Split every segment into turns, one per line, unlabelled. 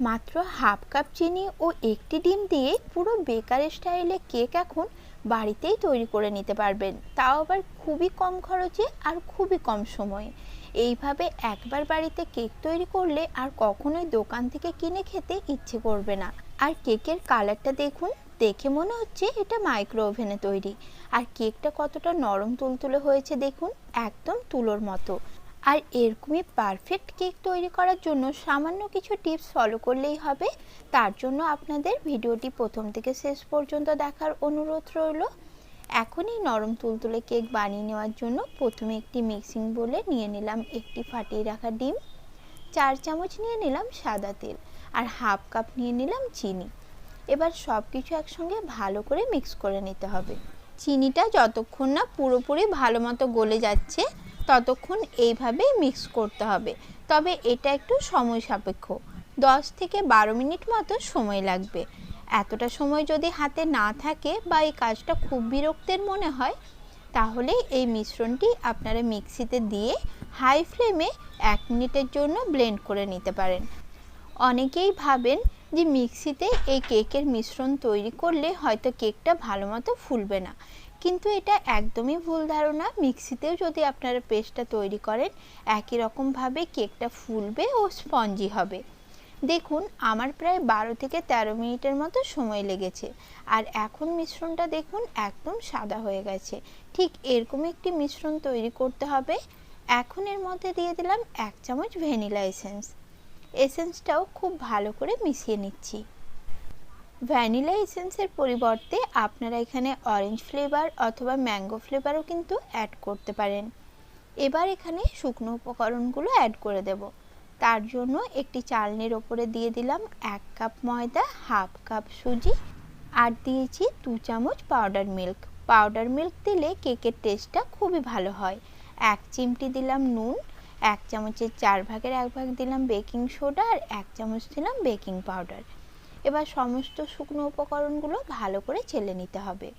মাত্র half cup চিনি ও একটি ডিম দিয়ে পুরো বেকার স্টাইলে কেক এখন বাড়িতেই তৈরি করে নিতে পারবেন। তাও আবার খুবই কম খরচে আর খুবই কম সময়ে। এইভাবে একবার বাড়িতে কেক তৈরি করলে আর কখনোই দোকান থেকে কিনে খেতে ইচ্ছে করবে না। আর কেকের কালারটা দেখুন, দেখে মনে হচ্ছে এটা মাইক্রো ওভেনে তৈরি। আর কেকটা কতটা নরম তুলতুলে হয়েছে দেখুন, একদম তুলোর মতো। আর এরকমই পারফেক্ট কেক তৈরি করার জন্য সামান্য কিছু টিপস ফলো করলেই হবে। তার জন্য আপনাদের ভিডিওটি প্রথম থেকে শেষ পর্যন্ত দেখার অনুরোধ রইল। এখনই নরম তুলতুলে কেক বানিয়ে নেওয়ার জন্য প্রথমে একটি মিক্সিং বলে নিয়ে নিলাম একটি ফাটিয়ে রাখা ডিম। চার চামচ নিয়ে নিলাম সাদা তেল আর হাফ কাপ নিয়ে নিলাম চিনি। এবার সব কিছু একসঙ্গে ভালো করে মিক্স করে নিতে হবে। চিনিটা যতক্ষণ না পুরোপুরি ভালো মতো গলে যাচ্ছে ততক্ষণ এইভাবেই মিক্স করতে হবে। তবে এটা একটু সময় সাপেক্ষ। দশ থেকে বারো মিনিট মতো সময় লাগবে। এতটা সময় যদি হাতে না থাকে বা এই কাজটা খুব বিরক্তের মনে হয়, তাহলে এই মিশ্রণটি আপনারা মিক্সিতে দিয়ে হাই ফ্লেমে এক মিনিটের জন্য ব্লেন্ড করে নিতে পারেন। অনেকেই ভাবেন যে মিক্সিতে এই কেকের মিশ্রণ তৈরি করলে হয়তো কেকটা ভালো মতো ফুলবে না। কিন্তু এটা একদমই ভুল ধারণা। মিক্সিতেও যদি আপনারা পেস্টটা তৈরি করেন, একই রকমভাবে কেকটা ফুলবে ও স্পঞ্জি হবে। দেখুন, আমার প্রায় বারো থেকে ১৩ মিনিটের মতো সময় লেগেছে। আর এখন মিশ্রণটা দেখুন একদম সাদা হয়ে গেছে। ঠিক এরকম একটি মিশ্রণ তৈরি করতে হবে। এখন এর মধ্যে দিয়ে দিলাম এক চামচ ভ্যানিলা এসেন্স। এসেন্সটাও খুব ভালো করে মিশিয়ে নিচ্ছি। ভ্যানিলা এসেন্সের পরিবর্তে আপনারা এখানে অরেঞ্জ ফ্লেভার অথবা ম্যাঙ্গো ফ্লেভারও কিন্তু অ্যাড করতে পারেন। এবার এখানে শুকনো উপকরণগুলো অ্যাড করে দেব। তার জন্য একটি চালনির ওপরে দিয়ে দিলাম এক কাপ ময়দা হাফ কাপ সুজি আর দিয়েছি দু চামচ পাউডার মিল্ক পাউডার মিল্ক দিলে কেকের টেস্টটা খুবই ভালো হয়। এক চিমটি দিলাম নুন, এক চামচের চার ভাগের এক ভাগ দিলাম বেকিং সোডা আর এক চামচ দিলাম বেকিং পাউডার এবার সমস্ত শুকনো উপকরণগুলো ভালো করে চেলে নিতে হবে।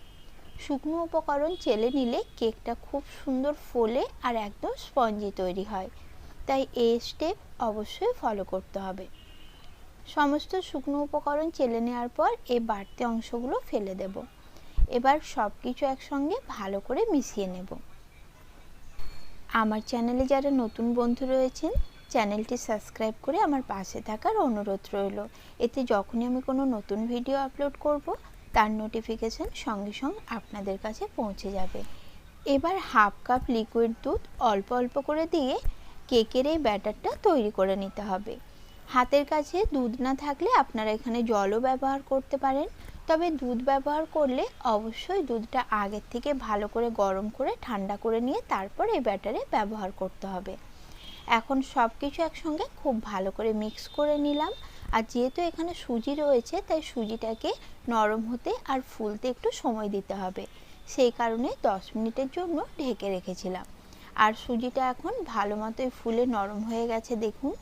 শুকনো উপকরণ চেলে নিলে কেকটা খুব সুন্দর ফোলে আর একদম স্পঞ্জি তৈরি হয়। তাই এই স্টেপ অবশ্যই ফলো করতে হবে। সমস্ত শুকনো উপকরণ চেলে নেওয়ার পর এই বাড়তি অংশগুলো ফেলে দেব। এবার সব কিছু একসঙ্গে ভালো করে মিশিয়ে নেব। আমার চ্যানেলে যারা নতুন বন্ধু রয়েছেন চ্যানেলটি সাবস্ক্রাইব করে আমার পাশে থাকার অনুরোধ রইল। এতে যখনই আমি কোনো নতুন ভিডিও আপলোড করব, তার নোটিফিকেশান সঙ্গে সঙ্গে আপনাদের কাছে পৌঁছে যাবে। এবার হাফ কাপ লিকুইড দুধ অল্প অল্প করে দিয়ে কেকের এই ব্যাটারটা তৈরি করে নিতে হবে। হাতের কাছে দুধ না থাকলে আপনারা এখানে জলও ব্যবহার করতে পারেন। তবে দুধ ব্যবহার করলে অবশ্যই দুধটা আগের থেকে ভালো করে গরম করে ঠান্ডা করে নিয়ে তারপর এই ব্যাটারে ব্যবহার করতে হবে। এখন সব কিছু একসঙ্গে খুব ভালো করে মিক্স করে নিলাম। আর যেহেতু এখানে সুজি রয়েছে, তাই সুজিটাকে নরম হতে আর ফুলতে একটু সময় দিতে হবে। সেই কারণে দশ মিনিটের জন্য ঢেকে রেখেছিলাম। আর সুজিটা এখন ভালো মতোই ফুলে নরম হয়ে গেছে দেখুন।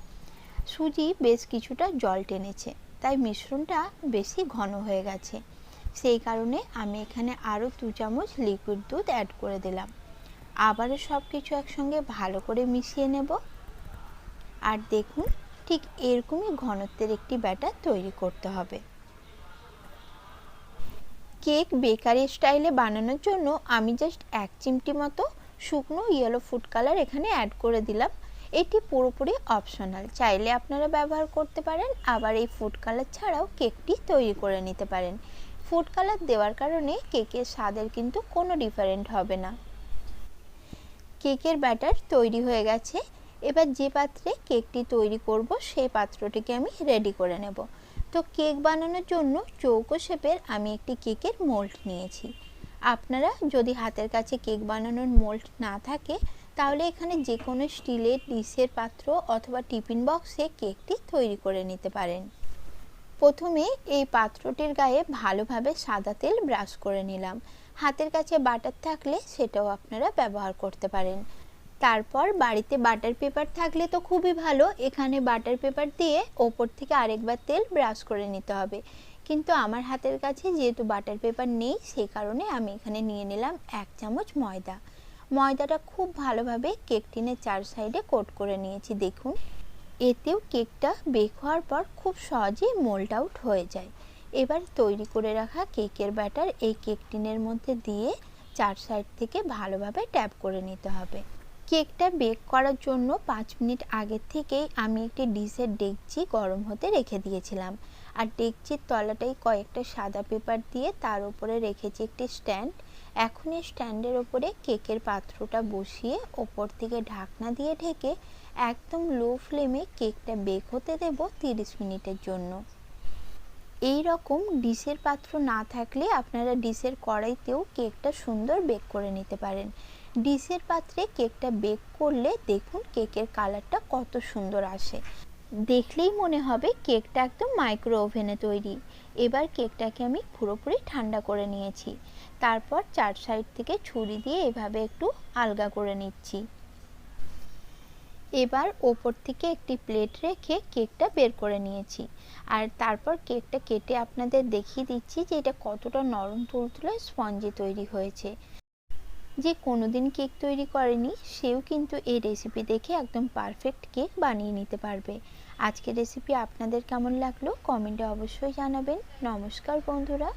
সুজি বেশ কিছুটা জল টেনেছে, তাই মিশ্রণটা বেশি ঘন হয়ে গেছে। সেই কারণে আমি এখানে আরও দু চামচ লিকুইড দুধ অ্যাড করে দিলাম। আবারও সব কিছু একসঙ্গে ভালো করে মিশিয়ে নেব। আর দেখুন, ঠিক এরকমই ঘনত্বের একটি ব্যাটার তৈরি করতে হবে। কেক বেকারি স্টাইলে বানানোর জন্য আমি জাস্ট এক চিমটি মতো শুকনো ইয়েলো ফুড কালার এখানে অ্যাড করে দিলাম। এটি পুরোপুরি অপশনাল চাইলে আপনারা ব্যবহার করতে পারেন, আবার এই ফুড কালার ছাড়াও কেকটি তৈরি করে নিতে পারেন। ফুড কালার দেওয়ার কারণে কেকের স্বাদের কিন্তু কোনো ডিফারেন্ট হবে না। কেকের ব্যাটার তৈরি হয়ে গেছে। এবার যে পাত্রে কেকটি তৈরি করব সেই পাত্রটিকে আমি রেডি করে নেব। তো কেক বানানোর জন্য চৌকো শেপের আমি একটি কেকের মোল্ড নিয়েছি। আপনারা যদি হাতের কাছে কেক বানানোর মোল্ড না থাকে, তাহলে এখানে যে কোনো স্টিলের ডিশের পাত্র অথবা টিফিন বক্সে কেকটি তৈরি করে নিতে পারেন। প্রথমে এই পাত্রটির গায়ে ভালোভাবে সাদা তেল ব্রাশ করে নিলাম। হাতের কাছে বাটার থাকলে সেটাও আপনারা ব্যবহার করতে পারেন। তারপর বাড়িতে বাটার পেপার থাকলে তো খুবই ভালো। এখানে বাটার পেপার দিয়ে ওপর থেকে আরেকবার তেল ব্রাশ করে নিতে হবে। কিন্তু আমার হাতের কাছে যেহেতু বাটার পেপার নেই সেই কারণে আমি এখানে নিয়ে নিলাম এক চামচ ময়দা। ময়দাটা খুব ভালোভাবে কেক টিনের চার সাইডে কোট করে নিয়েছি, দেখুন। এতেও কেকটা বেক হওয়ার পর খুব সহজেই মোল্ড আউট হয়ে যায়। এবার তৈরি করে রাখা কেকের ব্যাটার এই কেক টিনের মধ্যে দিয়ে চার সাইড থেকে ভালোভাবে ট্যাপ করে নিতে হবে। কেকটা বেক করার জন্য পাঁচ মিনিট আগের থেকেই আমি একটি ডিশের ডেকচি গরম হতে রেখে দিয়েছিলাম। আর ডেকচির তলাটাই কয়েকটা সাদা পেপার দিয়ে তার উপরে রেখেছি একটি স্ট্যান্ড। এখন এই স্ট্যান্ডের ওপরে কেকের পাত্রটা বসিয়ে ওপর থেকে ঢাকনা দিয়ে ঢেকে একদম লো ফ্লেমে কেকটা বেক হতে দেব তিরিশ মিনিটের জন্য। এই রকম ডিশের পাত্র না থাকলে আপনারা ডিশের কড়াইতেও কেকটা সুন্দর বেক করে নিতে পারেন। ডিশের পাত্রে কেকটা বেক করলে দেখুন কেকের কালারটা কত সুন্দর আসে। দেখলেই মনে হবে কেকটা একদম মাইক্রো ওভেনে তৈরি। এবার কেকটাকে আমি পুরোপুরি ঠান্ডা করে নিয়েছি। তারপর চার সাইড থেকে ছুরি দিয়ে এভাবে একটু আলগা করে নিচ্ছি। এবার ওপর থেকে একটি প্লেট রেখে কেকটা বের করে নিয়েছি। আর তারপর কেকটা কেটে আপনাদের দেখিয়ে দিচ্ছি যে এটা কতটা নরম, তুলতুলে স্পঞ্জি তৈরি হয়েছে। যে কোনো দিন কেক তৈরি করেনি, সেও কিন্তু এই রেসিপি দেখে একদম পারফেক্ট কেক বানিয়ে নিতে পারবে। আজকের রেসিপি আপনাদের কেমন লাগল? কমেন্টে অবশ্যই জানাবেন। নমস্কার বন্ধুরা।